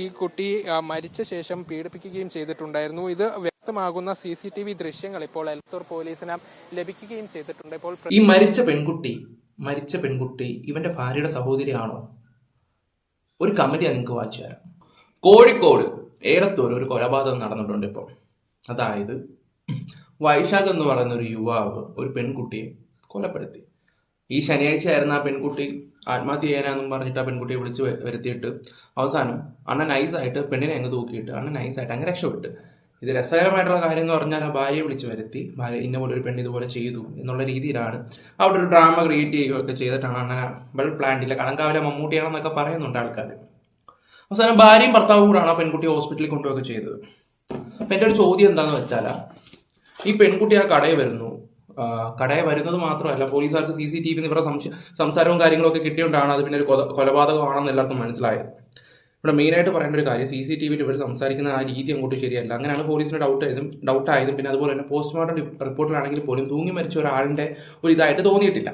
ഈ കുട്ടി മരിച്ച ശേഷം പീഡിപ്പിക്കുകയും ചെയ്തിട്ടുണ്ടായിരുന്നു. ഇത് വ്യക്തമാകുന്ന സി സി ടി വി ദൃശ്യങ്ങൾ ഇപ്പോൾ എലത്തൂർ പോലീസിന് ലഭിക്കുകയും ചെയ്തിട്ടുണ്ട്. ഇപ്പോൾ ഈ മരിച്ച പെൺകുട്ടി മരിച്ച പെൺകുട്ടി ഇവന്റെ ഭാര്യയുടെ സഹോദരിയാണോ? ഒരു കമന്റിയാണ് നിങ്ങൾക്ക് വായിച്ചു തരാം കോഴിക്കോട് ഏലത്തൂർ ഒരു കൊലപാതകം നടന്നിട്ടുണ്ട് ഇപ്പോൾ. അതായത് വൈശാഖ് എന്ന് പറയുന്ന ഒരു യുവാവ് ഒരു പെൺകുട്ടിയെ കൊലപ്പെടുത്തി. ഈ ശനിയാഴ്ച ആയിരുന്നു ആ പെൺകുട്ടി ആത്മഹത്യ ചെയ്യാനാന്നും പറഞ്ഞിട്ട് ആ പെൺകുട്ടിയെ വിളിച്ച് വരുത്തിയിട്ട് അവസാനം അണ്ണൻ നൈസായിട്ട് പെണ്ണിനെ അങ്ങ് തൂക്കിയിട്ട് അണ്ണൻ നൈസായിട്ട് അങ്ങ് രക്ഷപ്പെട്ട്. ഇത് രസകരമായിട്ടുള്ള കാര്യം എന്ന് പറഞ്ഞാൽ ആ ഭാര്യയെ വിളിച്ച് വരുത്തി ഭാര്യ ഇന്ന പോലെ ഒരു പെണ്ണ് ഇതുപോലെ ചെയ്തു എന്നുള്ള രീതിയിലാണ് അവിടെ ഒരു ഡ്രാമ ക്രിയേറ്റ് ചെയ്യുകയൊക്കെ ചെയ്തിട്ടാണ് അങ്ങനെ വെൽ പ്ലാൻഡില്ല കടങ്കാവിലെ മമ്മൂട്ടിയാണെന്നൊക്കെ പറയുന്നുണ്ട് ആൾക്കാർ അവസാനം ഭാര്യയും ഭർത്താവും കൂടാണ് ആ പെൺകുട്ടിയെ ഹോസ്പിറ്റലിൽ കൊണ്ടുപോവുക ചെയ്തത്. അപ്പം എന്റെ ഒരു ചോദ്യം എന്താണെന്ന് വെച്ചാൽ ഈ പെൺകുട്ടി ആ കടയിൽ വരുന്നു ആ, കടയിൽ വരുന്നത് മാത്രമല്ല പോലീസുകാർക്ക് സി സി ടി വി ഇവരുടെ സംസാരവും കാര്യങ്ങളൊക്കെ കിട്ടിയോണ്ടാണ് അത് പിന്നെ ഒരു കൊല- കൊലപാതകമാണെന്ന് എല്ലാവർക്കും മനസ്സിലായത്. ഇവിടെ മെയിനായിട്ട് പറയേണ്ട ഒരു കാര്യം സി സി ടി വിയിൽ ഇവർ സംസാരിക്കുന്ന ആ രീതി അങ്ങോട്ട് ശരിയല്ല. അങ്ങനെയാണ് പോലീസിന് ഡൗട്ട് ആയതും ഡൗട്ട് ആയതും പിന്നെ അതുപോലെ തന്നെ പോസ്റ്റ്മോർട്ടം റിപ്പോർട്ടിലാണെങ്കിൽ പോലും തൂങ്ങി മരിച്ച ഒരാളിന്റെ ഒരു ഇതായിട്ട് തോന്നിയിട്ടില്ല.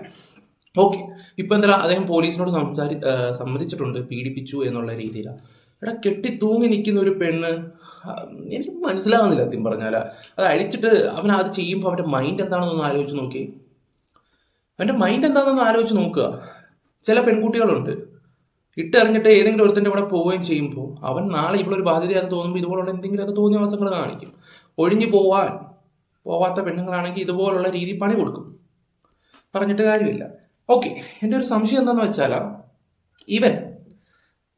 ഓക്കെ. ഇപ്പം എന്താ അദ്ദേഹം പോലീസിനോട് സംസാരി സമ്മതിച്ചിട്ടുണ്ട് പീഡിപ്പിച്ചു എന്നുള്ള രീതിയിലാണ്. എടാ കെട്ടി തൂങ്ങി നിൽക്കുന്ന ഒരു പെണ്ണ് എനിക്ക് മനസ്സിലാവുന്നില്ല സത്യം പറഞ്ഞാൽ അത് അഴിച്ചിട്ട് അവൻ അത് ചെയ്യുമ്പോൾ അവന്റെ മൈൻഡ് എന്താണെന്നൊന്ന് ആലോചിച്ച് നോക്കി. അവന്റെ മൈൻഡ് എന്താണെന്നൊന്ന് ആലോചിച്ച് നോക്കുക. ചില പെൺകുട്ടികളുണ്ട്. ഇട്ടെറിഞ്ഞിട്ട് ഏതെങ്കിലും ഒരുത്തന്റെ കൂടെ പോവുകയും ചെയ്യുമ്പോൾ അവൻ നാളെ ഇവളൊരു ബാധ്യതയാണെന്ന് തോന്നുമ്പോൾ ഇതുപോലുള്ള എന്തെങ്കിലുമൊക്കെ തോന്നിയ അവസരങ്ങൾ കാണിക്കും. ഒഴിഞ്ഞു പോവാൻ പോവാത്ത പെണ്ണുങ്ങളാണെങ്കിൽ ഇതുപോലുള്ള രീതി പണി കൊടുക്കും. പറഞ്ഞിട്ട് കാര്യമില്ല. ഓക്കെ എന്റെ ഒരു സംശയം എന്താണെന്ന് വെച്ചാൽ ഇവൻ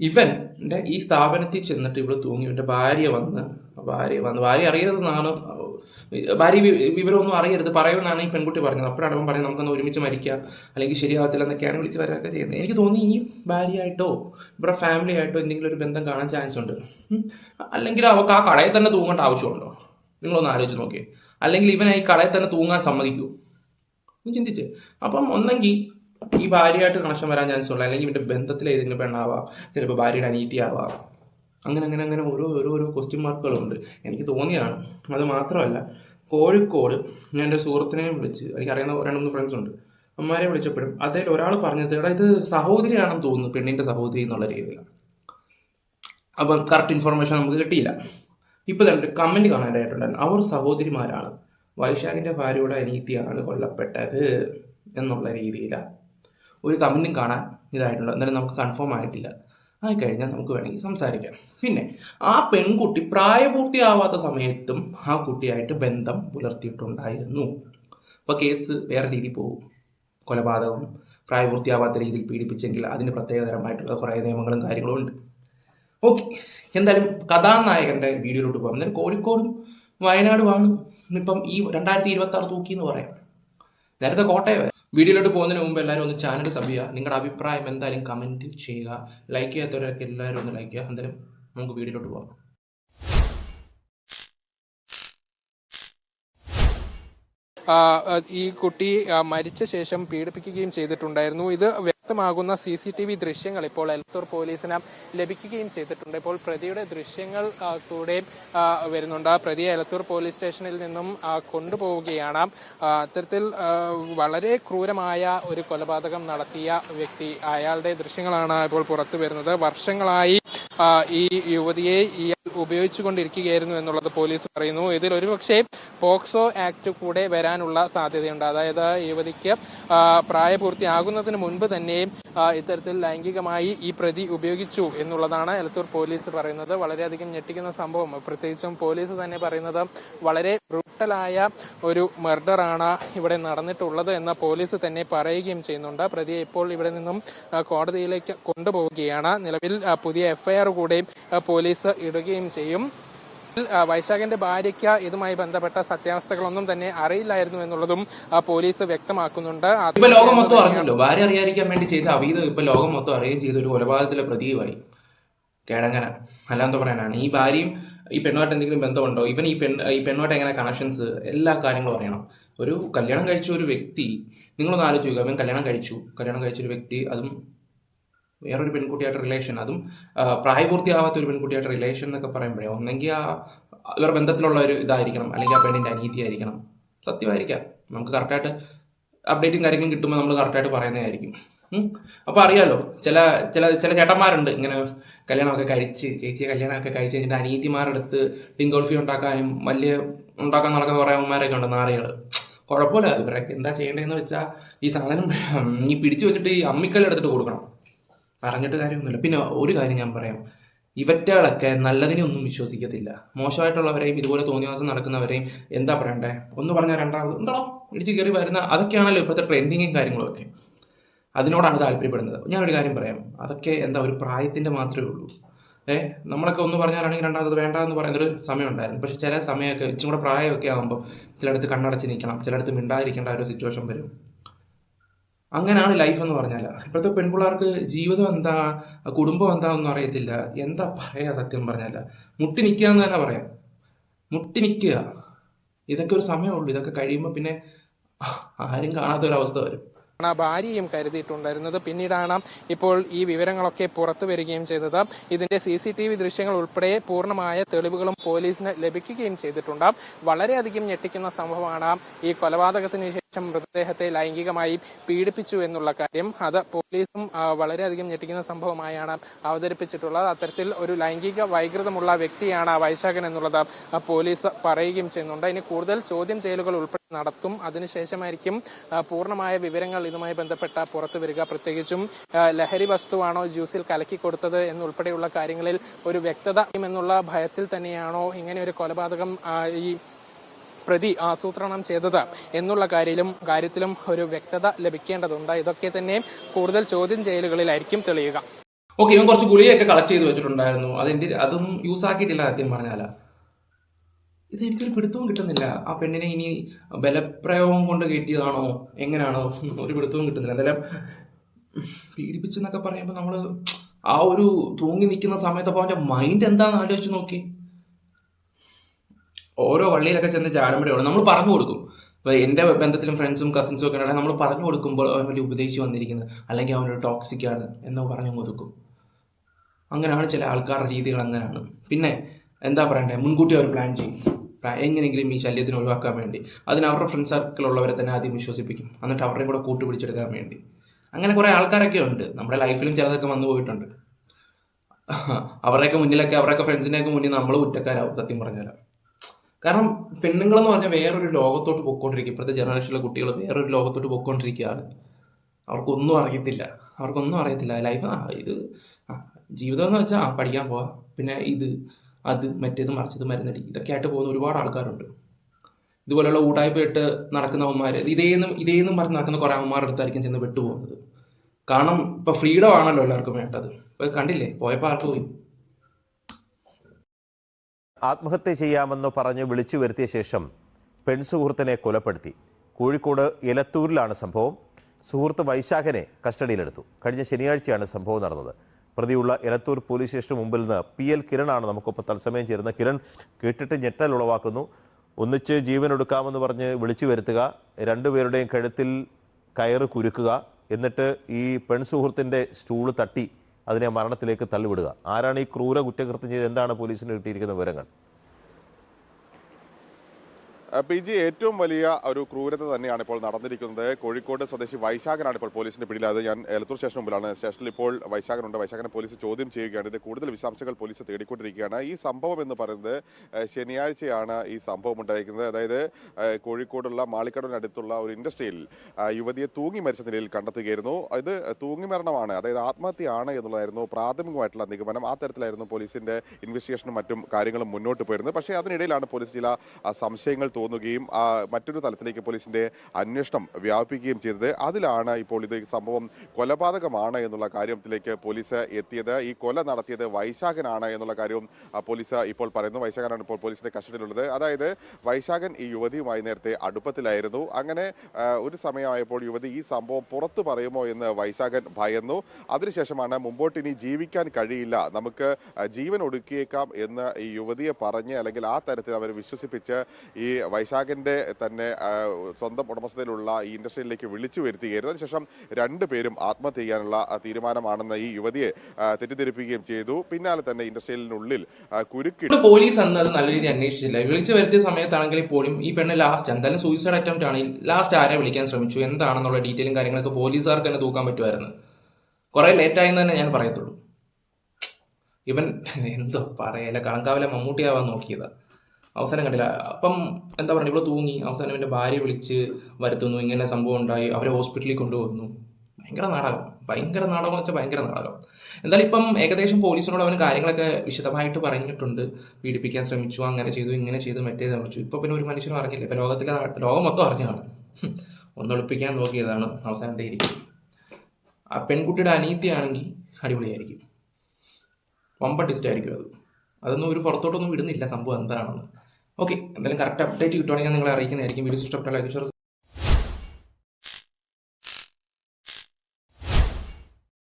ഇവന്റെ ഈ സ്ഥാപനത്തിൽ ചെന്നിട്ട് ഇവിടെ തൂങ്ങി ഇവന്റെ ഭാര്യ വന്ന് ഭാര്യ വന്ന് ഭാര്യ അറിയരുതെന്നാണ് ഭാര്യ വിവരമൊന്നും അറിയരുത് പറയുമെന്നാണ് ഈ പെൺകുട്ടി പറഞ്ഞത്. അപ്പോഴാണ് അവൻ പറയുന്നത് നമുക്കൊന്ന് ഒരുമിച്ച് മരിക്കാം അല്ലെങ്കിൽ ശരിയാവത്തില്ല എന്നൊക്കെയാണ് വിളിച്ച് വരാനൊക്കെ ചെയ്യുന്നത്. എനിക്ക് തോന്നി ഈ ഭാര്യയായിട്ടോ ഇവിടെ ഫാമിലി ആയിട്ടോ എന്തെങ്കിലും ഒരു ബന്ധം കാണാൻ ചാൻസ് ഉണ്ട്. അല്ലെങ്കിൽ അവൾക്ക് ആ കടയിൽ തന്നെ തൂങ്ങേണ്ട ആവശ്യമുണ്ടോ? നിങ്ങളൊന്ന് ആലോചിച്ച് നോക്കിയേ. അല്ലെങ്കിൽ ഇവനെ ഈ കടയിൽ തന്നെ തൂങ്ങാൻ സമ്മതിക്കൂ. ചിന്തിച്ച്. അപ്പം ഒന്നെങ്കിൽ ഈ ഭാര്യയായിട്ട് കണക്ഷൻ വരാൻ ചാൻസ് ഉള്ള. അല്ലെങ്കിൽ ഇവന്റെ ബന്ധത്തിൽ ഏതെങ്കിലും പെണ്ണാവാം. ചിലപ്പോൾ ഭാര്യയുടെ അനീതിയാവാം. അങ്ങനെ അങ്ങനെ അങ്ങനെ ഓരോ ഓരോ ഓരോ ക്വസ്റ്റ്യൻ മാർക്കുകളുണ്ട് എനിക്ക് തോന്നിയാണ് അത് മാത്രമല്ല കോഴിക്കോട് ഞാൻ എന്റെ സുഹൃത്തിനെയും വിളിച്ച് എനിക്കറിയുന്ന രണ്ട് മൂന്ന് ഫ്രണ്ട്സ് ഉണ്ട്. അമ്മമാരെ വിളിച്ചപ്പോഴും അതിൽ ഒരാൾ പറഞ്ഞത് എടാ ഇത് സഹോദരിയാണെന്ന് തോന്നുന്നു പെണ്ണിന്റെ സഹോദരി എന്നുള്ള രീതിയിലാണ്. അപ്പം കറക്റ്റ് ഇൻഫർമേഷൻ നമുക്ക് കിട്ടിയില്ല. ഇപ്പോൾ തന്നെ കമന്റ് കാണാനായിട്ടുണ്ടായിരുന്നു അവർ സഹോദരിമാരാണ്. വൈശാഖിന്റെ ഭാര്യയുടെ അനീതിയാണ് കൊല്ലപ്പെട്ടത് എന്നുള്ള രീതിയിലാണ്. ഒരു കമന്റും കാണാൻ ഇതായിട്ടുണ്ട് എന്നാലും നമുക്ക് കൺഫേം ആയിട്ടില്ല. ആയി കഴിഞ്ഞാൽ നമുക്ക് വേണമെങ്കിൽ സംസാരിക്കാം. പിന്നെ ആ പെൺകുട്ടി പ്രായപൂർത്തിയാവാത്ത സമയത്തും ആ കുട്ടിയായിട്ട് ബന്ധം പുലർത്തിയിട്ടുണ്ടായിരുന്നു. അപ്പോൾ കേസ് വേറെ രീതിയിൽ പോകും. കൊലപാതകം പ്രായപൂർത്തിയാവാത്ത രീതിയിൽ പീഡിപ്പിച്ചെങ്കിൽ അതിന് പ്രത്യേകതരമായിട്ടുള്ള കുറേ നിയമങ്ങളും കാര്യങ്ങളും ഉണ്ട്. ഓക്കെ എന്തായാലും കഥാനായകന്റെ വീഡിയോയിലോട്ട് പോകാം. എന്തായാലും കോഴിക്കോടും വയനാടുമാണ് ഇപ്പം ഈ രണ്ടായിരത്തി ഇരുപത്തി ആറ് തൂക്കി എന്ന് പറയാം. നേരത്തെ കോട്ടയം വീഡിയോയിലോട്ട് പോകുന്നതിന് മുമ്പ് എല്ലാവരും ഒന്ന് ചാനൽ സബ് ചെയ്യുക. നിങ്ങളുടെ അഭിപ്രായം എന്തായാലും കമന്റ് ചെയ്യുക. ലൈക്ക് ചെയ്യാത്തവരൊക്കെ എല്ലാവരും ഒന്ന് ലൈക്ക് ചെയ്യുക. എന്തായാലും നമുക്ക് വീഡിയോയിലോട്ട് പോകാം ഈ കുട്ടി മരിച്ച ശേഷം പീഡിപ്പിക്കുകയും ചെയ്തിട്ടുണ്ടായിരുന്നു. ഇത് വ്യക്തമാകുന്ന സി സി ടി വി ദൃശ്യങ്ങൾ ഇപ്പോൾ എലത്തൂർ പോലീസിന് ലഭിക്കുകയും ചെയ്തിട്ടുണ്ട്. ഇപ്പോൾ പ്രതിയുടെ ദൃശ്യങ്ങൾ കൂടെ വരുന്നുണ്ട്. പ്രതിയെ എലത്തൂർ പോലീസ് സ്റ്റേഷനിൽ നിന്നും കൊണ്ടുപോവുകയാണ്. അത്തരത്തിൽ വളരെ ക്രൂരമായ ഒരു കൊലപാതകം നടത്തിയ വ്യക്തി. അയാളുടെ ദൃശ്യങ്ങളാണ് ഇപ്പോൾ പുറത്തു വരുന്നത്. വർഷങ്ങളായി ഈ യുവതിയെ ഇയാൾ ഉപയോഗിച്ചുകൊണ്ടിരിക്കുകയായിരുന്നു എന്നുള്ളത് പോലീസ് പറയുന്നു. ഇതിൽ ഒരുപക്ഷെ പോക്സോ ആക്ട് കൂടെ വരാനുള്ള സാധ്യതയുണ്ട്. അതായത് യുവതിക്ക് പ്രായപൂർത്തിയാകുന്നതിന് മുൻപ് തന്നെ ഇത്തരത്തിൽ ലൈംഗികമായി ഈ പ്രതി ഉപയോഗിച്ചു എന്നുള്ളതാണ് എലത്തൂർ പോലീസ് പറയുന്നത്. വളരെയധികം ഞെട്ടിക്കുന്ന സംഭവം. പ്രത്യേകിച്ചും പോലീസ് തന്നെ പറയുന്നത് വളരെ ബ്രൂട്ടലായ ഒരു മർഡറാണ് ഇവിടെ നടന്നിട്ടുള്ളത് എന്ന് പോലീസ് തന്നെ പറയുകയും ചെയ്യുന്നുണ്ട്. പ്രതിയെ ഇപ്പോൾ ഇവിടെ നിന്നും കോടതിയിലേക്ക് കൊണ്ടുപോവുകയാണ്. നിലവിൽ പുതിയ എഫ്ഐആർ കൂടെ പോലീസ് ഇടുകയും ചെയ്യും. വൈശാഖിന്റെ ഭാര്യയ്ക്ക് ഇതുമായി ബന്ധപ്പെട്ട സത്യാവസ്ഥകളൊന്നും തന്നെ അറിയില്ലായിരുന്നു എന്നുള്ളതും പോലീസ് വ്യക്തമാക്കുന്നുണ്ട്. ഇപ്പൊ ലോകം മൊത്തം അറിഞ്ഞല്ലോ. ഭാര്യ അറിയാതിരിക്കാൻ വേണ്ടി ചെയ്ത അവീതം ഇപ്പൊ ലോകം മൊത്തം അറിയുകയും ചെയ്ത ഒരു കൊലപാതകത്തിലെ പ്രതിയുമായി. കേടങ്ങന. അല്ലാന്ന് പറയാനാണ്. ഈ ഭാര്യയും ഈ പെണ്ണുമായിട്ട് എന്തെങ്കിലും ബന്ധമുണ്ടോ? ഇവൻ ഈ പെൺ ഈ പെണ്ണുമായിട്ട് എങ്ങനെ കണക്ഷൻസ് എല്ലാ കാര്യങ്ങളും അറിയണം. ഒരു കല്യാണം കഴിച്ച ഒരു വ്യക്തി നിങ്ങളൊന്ന് ആലോചിക്കുക. അവൻ കല്യാണം കഴിച്ചു. കല്യാണം കഴിച്ച ഒരു വ്യക്തി അതും വേറൊരു പെൺകുട്ടിയായിട്ട് റിലേഷൻ അതും പ്രായപൂർത്തിയാവാത്ത ഒരു പെൺകുട്ടിയായിട്ട് റിലേഷൻ എന്നൊക്കെ പറയുമ്പോഴേ ഒന്നെങ്കിൽ ആ ഇവർ ബന്ധത്തിലുള്ള ഒരു ഇതായിരിക്കണം. അല്ലെങ്കിൽ ആ പെണ്ണിന്റെ അനീതി ആയിരിക്കണം. സത്യമായിരിക്കാം. നമുക്ക് കറക്റ്റായിട്ട് അപ്ഡേറ്റും കാര്യങ്ങളും കിട്ടുമ്പോൾ നമ്മൾ കറക്റ്റായിട്ട് പറയുന്നതായിരിക്കും. ഉം. അപ്പൊ അറിയാലോ ചില ചില ചില ചേട്ടന്മാരുണ്ട് ഇങ്ങനെ കല്യാണമൊക്കെ കഴിച്ച് ചേച്ചിയെ കല്യാണമൊക്കെ കഴിച്ച് കഴിഞ്ഞിട്ട് അനീതിമാരെടുത്ത് ഡിങ്കോൾഫി ഉണ്ടാക്കാനും വലിയ ഉണ്ടാക്കാൻ നടക്കുന്ന കുറേ അമ്മമാരൊക്കെ ഉണ്ട് നാറികൾ കുഴപ്പമില്ല ഇവരൊക്കെ എന്താ ചെയ്യേണ്ടതെന്ന് വെച്ചാൽ ഈ സാധനം ഈ പിടിച്ചു വെച്ചിട്ട് ഈ അമ്മിക്കല്ല് എടുത്തിട്ട് കൊടുക്കണം. പറഞ്ഞിട്ട് കാര്യമൊന്നുമില്ല. പിന്നെ ഒരു കാര്യം ഞാൻ പറയാം. ഇവറ്റകളൊക്കെ നല്ലതിനെ ഒന്നും വിശ്വസിക്കത്തില്ല. മോശമായിട്ടുള്ളവരെയും ഇതുപോലെ തോന്നിവാസം നടക്കുന്നവരെയും എന്താ പറയണ്ടേ? ഒന്ന് പറഞ്ഞാൽ രണ്ടാമത് എന്താണോ ഇടിച്ച് കയറി വരുന്ന അതൊക്കെയാണല്ലോ ഇപ്പോഴത്തെ ട്രെൻഡിങ്ങും കാര്യങ്ങളും ഒക്കെ. അതിനോടാണ് താല്പര്യപ്പെടുന്നത്. ഞാനൊരു കാര്യം പറയാം. അതൊക്കെ എന്താ ഒരു പ്രായത്തിന്റെ മാത്രമേ ഉള്ളൂ. ഏ നമ്മളൊക്കെ ഒന്ന് പറഞ്ഞാലാണെങ്കിൽ രണ്ടാമത് വേണ്ട എന്ന് പറയുന്നൊരു സമയം ഉണ്ടായിരുന്നു പക്ഷെ ചില സമയമൊക്കെ ഇച്ചിരി കൂടെ പ്രായമൊക്കെ ആകുമ്പോൾ ചിലയിടത്ത് കണ്ണടച്ച് നിൽക്കണം ചിലയിടത്ത് മിണ്ടാതിരിക്കേണ്ട ഒരു സിറ്റുവേഷൻ വരും. അങ്ങനെയാണ് ലൈഫ് എന്ന് പറഞ്ഞാൽ. ഇപ്പോഴത്തെ പെൺപിള്ളേർക്ക് ജീവിതം എന്താ കുടുംബം എന്താണെന്നും അറിയത്തില്ല. എന്താ പറയാ സത്യം പറഞ്ഞാൽ? മുട്ടി നിൽക്കുക എന്ന് തന്നെ പറയാം. മുട്ടി നിൽക്കുക. ഇതൊക്കെ ഒരു സമയമുള്ളൂ. ഇതൊക്കെ കഴിയുമ്പോൾ പിന്നെ ആരും കാണാത്ത ഒരു അവസ്ഥ വരും. ആണ് ഭാര്യയും കരുതിയിട്ടുണ്ടായിരുന്നത്. പിന്നീടാണ് ഇപ്പോൾ ഈ വിവരങ്ങളൊക്കെ പുറത്തു വരികയും ചെയ്തത്. ഇതിന്റെ സി സി ടി വി ദൃശ്യങ്ങൾ ഉൾപ്പെടെ പൂർണമായ തെളിവുകളും പോലീസിന് ലഭിക്കുകയും ചെയ്തിട്ടുണ്ട്. വളരെയധികം ഞെട്ടിക്കുന്ന സംഭവമാണ് ഈ കൊലപാതകത്തിന് മൃതദേഹത്തെ ലൈംഗികമായി പീഡിപ്പിച്ചു എന്നുള്ള കാര്യം അത് പോലീസും വളരെയധികം ഞെട്ടിക്കുന്ന സംഭവമായാണ് അവതരിപ്പിച്ചിട്ടുള്ളത്. അത്തരത്തിൽ ഒരു ലൈംഗിക വൈകൃതമുള്ള വ്യക്തിയാണ് വൈശാഖൻ എന്നുള്ളത് പോലീസ് പറയുകയും ചെയ്യുന്നുണ്ട്. ഇനി കൂടുതൽ ചോദ്യം ചെയ്യലുകൾ ഉൾപ്പെടെ നടത്തും. അതിനുശേഷമായിരിക്കും പൂർണമായ വിവരങ്ങൾ ഇതുമായി ബന്ധപ്പെട്ട പുറത്തു വരിക. പ്രത്യേകിച്ചും ലഹരി വസ്തുവാണോ ജ്യൂസിൽ കലക്കി കൊടുത്തത് എന്നുൾപ്പെടെയുള്ള കാര്യങ്ങളിൽ ഒരു വ്യക്തത എന്നുള്ള ഭയത്തിൽ തന്നെയാണോ ഇങ്ങനെ ഒരു കൊലപാതകം ഈ പ്രതി ആസൂത്രണം ചെയ്തത് എന്നുള്ള കാര്യത്തിലും കാര്യത്തിലും ഒരു വ്യക്തത ലഭിക്കേണ്ടതുണ്ട്. ഇതൊക്കെ തന്നെ കൂടുതൽ ചോദ്യം ചെയ്യലുകളിലായിരിക്കും തെളിയുക. ഓക്കെ ഇവൻ കുറച്ച് ഗുളികയൊക്കെ കളക്ട് ചെയ്ത് വെച്ചിട്ടുണ്ടായിരുന്നു. അതെന്റെ അതൊന്നും യൂസ് ആക്കിയിട്ടില്ല ആദ്യം പറഞ്ഞാല. ഇത് എനിക്കൊരു പിടുത്തവും കിട്ടുന്നില്ല. ആ പെണ്ണിനെ ഇനി ബലപ്രയോഗം കൊണ്ട് കയറ്റിയതാണോ? എങ്ങനെയാണോ ഒരു പിടുത്തവും കിട്ടുന്നില്ല. എന്തായാലും പീഡിപ്പിച്ചെന്നൊക്കെ പറയുമ്പോൾ നമ്മൾ ആ ഒരു തൂങ്ങി നിൽക്കുന്ന സമയത്ത് അപ്പോൾ അവന്റെ മൈൻഡ് എന്താണെന്ന് ആലോചിച്ച് നോക്കി. ഓരോ വള്ളിയിലൊക്കെ ചെന്ന് ചാടുമ്പോഴേ നമ്മൾ പറഞ്ഞു കൊടുക്കും. ഇപ്പോൾ എന്റെ ബന്ധത്തിലും ഫ്രണ്ട്സും കസിൻസും ഒക്കെ ഉണ്ടെങ്കിൽ നമ്മൾ പറഞ്ഞു കൊടുക്കുമ്പോൾ അവൻ വലിയ ഉപദേശി വന്നിരിക്കുന്നത്. അല്ലെങ്കിൽ അവനൊരു ടോക്സിക് ആണ് എന്ന് പറഞ്ഞു കൊടുക്കും അങ്ങനെയാണ് ചില ആൾക്കാരുടെ രീതികൾ അങ്ങനെയാണ്. പിന്നെ എന്താ പറയണ്ടേ? മുൻകൂട്ടി അവർ പ്ലാൻ ചെയ്യും. എങ്ങനെയെങ്കിലും ഈ ശല്യത്തിന് ഒഴിവാക്കാൻ വേണ്ടി. അതിന് അവരുടെ ഫ്രണ്ട് സർക്കിളുള്ളവരെ തന്നെ ആദ്യം വിശ്വസിപ്പിക്കും. എന്നിട്ട് അവരുടെയും കൂടെ പിടിച്ചെടുക്കാൻ വേണ്ടി. അങ്ങനെ കുറേ ആൾക്കാരൊക്കെ ഉണ്ട്. നമ്മുടെ ലൈഫിലും ചിലതൊക്കെ വന്നു പോയിട്ടുണ്ട്. അവരുടെയൊക്കെ മുന്നിലൊക്കെ അവരുടെയൊക്കെ ഫ്രണ്ട്സിന്റെയൊക്കെ മുന്നിൽ നമ്മൾ കുറ്റക്കാരാവും സത്യം പറഞ്ഞാൽ കാരണം പെണ്ണുങ്ങളെന്ന് പറഞ്ഞാൽ വേറൊരു ലോകത്തോട്ട് പോയിക്കൊണ്ടിരിക്കുക ഇപ്പോഴത്തെ ജനറേഷനിലെ കുട്ടികൾ വേറൊരു ലോകത്തോട്ട് പോയിക്കൊണ്ടിരിക്കുകയാണ്. അവർക്കൊന്നും അറിയത്തില്ല. അവർക്കൊന്നും അറിയത്തില്ല. ലൈഫ് ആ ഇത് ജീവിതം എന്ന് വെച്ചാൽ ആ പഠിക്കാൻ പോവാം. പിന്നെ ഇത് അത് മറ്റേത് മറിച്ചത് മരുന്നടി ഇതൊക്കെ ആയിട്ട് പോകുന്ന ഒരുപാട് ആൾക്കാരുണ്ട്. ഇതുപോലെയുള്ള ഊടായ്പ ഇട്ട് നടക്കുന്ന അവന്മാർ ഇതേന്നും ഇതേന്നും പറഞ്ഞ് നടക്കുന്ന കുറേ അവന്മാരുടെ അടുത്തായിരിക്കും ചെന്ന് വിട്ടുപോകുന്നത് കാരണം ഇപ്പോൾ ഫ്രീഡം ആണല്ലോ എല്ലാവർക്കും വേണ്ടത്. ഇപ്പോൾ കണ്ടില്ലേ? പോയപ്പോൾ ആർക്ക് പോയി? ആത്മഹത്യ ചെയ്യാമെന്ന് പറഞ്ഞ് വിളിച്ചു വരുത്തിയ ശേഷം പെൺസുഹൃത്തിനെ കൊലപ്പെടുത്തി. കോഴിക്കോട് ഇലത്തൂരിലാണ് സംഭവം. സുഹൃത്ത് വൈശാഖനെ കസ്റ്റഡിയിലെടുത്തു. കഴിഞ്ഞ ശനിയാഴ്ചയാണ് സംഭവം നടന്നത്. പ്രതിയുള്ള ഇലത്തൂർ പോലീസ് സ്റ്റേഷന് മുമ്പിൽ നിന്ന് പി എൽ കിരണാണ് നമുക്കൊപ്പം തത്സമയം ചേരുന്ന കിരൺ കേട്ടിട്ട് ഞെട്ടൽ ഉളവാക്കുന്നു. ഒന്നിച്ച് ജീവൻ എടുക്കാമെന്ന് പറഞ്ഞ് വിളിച്ചു വരുത്തുക. രണ്ടുപേരുടെയും കഴുത്തിൽ കയറ് കുരുക്കുക. എന്നിട്ട് ഈ പെൺസുഹൃത്തിന്റെ സ്റ്റൂൾ തട്ടി അതിനെ മരണത്തിലേക്ക് തള്ളിവിടുക. ആരാണ് ഈ ക്രൂര കുറ്റകൃത്യം ചെയ്ത് എന്താണ് പോലീസിന് കിട്ടിയിരിക്കുന്ന വിവരങ്ങൾ? പി ജി ഏറ്റവും വലിയ ഒരു ക്രൂരത തന്നെയാണ് ഇപ്പോൾ നടന്നിരിക്കുന്നത്. കോഴിക്കോട് സ്വദേശി വൈശാഖനാണ് ഇപ്പോൾ പോലീസിന്റെ പിടിയിലായത് ഞാൻ എലത്തൂർ സ്റ്റേഷൻ മുമ്പിലാണ്. സ്റ്റേഷനിൽ ഇപ്പോൾ വൈശാഖനുണ്ട്. വൈശാഖനെ പോലീസ് ചോദ്യം ചെയ്യുകയാണ്. ഇതിന്റെ കൂടുതൽ വിശദാംശങ്ങൾ പോലീസ് തേടിക്കൊണ്ടിരിക്കുകയാണ്. ഈ സംഭവം എന്ന് പറയുന്നത് ശനിയാഴ്ചയാണ് ഈ സംഭവം ഉണ്ടായിരിക്കുന്നത്. അതായത് കോഴിക്കോടുള്ള മാളിക്കടവിനടുത്തുള്ള ഒരു ഇൻഡസ്ട്രിയിൽ യുവതിയെ തൂങ്ങി മരിച്ച നിലയിൽ കണ്ടെത്തുകയായിരുന്നു. ഇത് തൂങ്ങി മരണമാണ്. അതായത് ആത്മഹത്യയാണ് എന്നുള്ളതായിരുന്നു പ്രാഥമികമായിട്ടുള്ള നിഗമനം. ആ തരത്തിലായിരുന്നു പോലീസിന്റെ ഇൻവെസ്റ്റിഗേഷനും മറ്റും കാര്യങ്ങളും മുന്നോട്ട് പോയിരുന്നത്. പക്ഷേ അതിനിടയിലാണ് പോലീസ് ചില സംശയങ്ങൾ തോന്നുകയും മറ്റൊരു തലത്തിലേക്ക് പോലീസിന്റെ അന്വേഷണം വ്യാപിപ്പിക്കുകയും ചെയ്തത്. അതിലാണ് ഇപ്പോൾ ഇത് സംഭവം കൊലപാതകമാണ് എന്നുള്ള കാര്യത്തിലേക്ക് പോലീസ് എത്തിയത്. ഈ കൊല നടത്തിയത് വൈശാഖനാണ് എന്നുള്ള കാര്യവും പോലീസ് ഇപ്പോൾ പറയുന്നു. വൈശാഖനാണ് ഇപ്പോൾ പോലീസിന്റെ കസ്റ്റഡിയിലുള്ളത്. അതായത് വൈശാഖൻ ഈ യുവതിയുമായി നേരത്തെ അടുപ്പത്തിലായിരുന്നു. അങ്ങനെ ഒരു സമയമായപ്പോൾ യുവതി ഈ സംഭവം പുറത്തു പറയുമോ എന്ന് വൈശാഖൻ ഭയന്നു. അതിനുശേഷമാണ് മുമ്പോട്ട് ഇനി ജീവിക്കാൻ കഴിയില്ല. നമുക്ക് ജീവൻ ഒടുക്കിയേക്കാം എന്ന് ഈ യുവതിയെ പറഞ്ഞ് അല്ലെങ്കിൽ ആ തരത്തിൽ അവർ വിശ്വസിപ്പിച്ച് ഈ വൈശാഖിന്റെ തന്നെ സ്വന്തം ഉടമസ്ഥതയിലുള്ള ഈ ഇൻഡസ്ട്രിയിലേക്ക് വിളിച്ചു വരുത്തുകയായിരുന്നു. അതിനുശേഷം രണ്ടുപേരും ആത്മഹത്യ ചെയ്യാനുള്ള തീരുമാനമാണെന്ന് ഈ യുവതിയെ തെറ്റിദ്ധരിപ്പിക്കുകയും ചെയ്തു. പിന്നാലെ തന്നെ ഇൻഡസ്ട്രിയിലിനുള്ളിൽ കുരുക്കി പോലീസ് അന്ന് അത് നല്ല രീതിയിൽ അന്വേഷിച്ചില്ല. വിളിച്ചു വരുത്തിയ സമയത്താണെങ്കിൽ പോലും ഈ പെണ്ണ് ലാസ്റ്റ് എന്തായാലും സൂയിസൈഡ് അറ്റംപ്റ്റ് ആണെങ്കിൽ ലാസ്റ്റ് ആരെ വിളിക്കാൻ ശ്രമിച്ചു? എന്താണെന്നുള്ള ഡീറ്റെയിലും കാര്യങ്ങളൊക്കെ പോലീസുകാർക്ക് തന്നെ തൂക്കാൻ പറ്റുമായിരുന്നു. കുറെ ലേറ്റ് ആയെന്ന് തന്നെ ഞാൻ പറയത്തുള്ളൂ. ഇവൻ എന്തോ പറയല. കളങ്കാവിലെ മമ്മൂട്ടിയാവാൻ നോക്കിയതാ. അവസാനം കണ്ടില്ല. അപ്പം എന്താ പറയുക ഇവിടെ തൂങ്ങി. അവസാനം എന്റെ ഭാര്യ വിളിച്ച് വരുത്തുന്നു. ഇങ്ങനെ സംഭവം ഉണ്ടായി. അവരെ ഹോസ്പിറ്റലിൽ കൊണ്ടുവന്നു. ഭയങ്കര നാടകം. ഭയങ്കര നാടകം എന്ന് വെച്ചാൽ ഭയങ്കര നാടകം. എന്തായാലും ഇപ്പം ഏകദേശം പോലീസിനോട് അവന് കാര്യങ്ങളൊക്കെ വിശദമായിട്ട് പറഞ്ഞിട്ടുണ്ട്. പീഡിപ്പിക്കാൻ ശ്രമിച്ചു അങ്ങനെ ചെയ്തു ഇങ്ങനെ ചെയ്തു മറ്റേത് വിളിച്ചു ഇപ്പം പിന്നെ ഒരു മനുഷ്യനും അറിഞ്ഞില്ല. ഇപ്പം ലോകത്തിലെ ലോകം മൊത്തം അറിഞ്ഞാണ്. ഒന്നൊളിപ്പിക്കാൻ നോക്കിയതാണ് അവസാനത്തെ ഇരിക്കും ആ പെൺകുട്ടിയുടെ അനീതിയാണെങ്കിൽ അടിപൊളിയായിരിക്കും. വമ്പ ടിസ്റ്റ് ആയിരിക്കും അത്. അതൊന്നും ഒരു പുറത്തോട്ടൊന്നും വിടുന്നില്ല സംഭവം എന്താണെന്ന്. ഓക്കെ എന്തായാലും കറക്റ്റ് അപ്ഡേറ്റ് കിട്ടുവാണെങ്കിൽ നിങ്ങളെ അറിയിക്കുന്നതായിരിക്കും. വീഡിയോ ഇഷ്ടപ്പെട്ടാൽ ലൈക്ക് ഷെയർ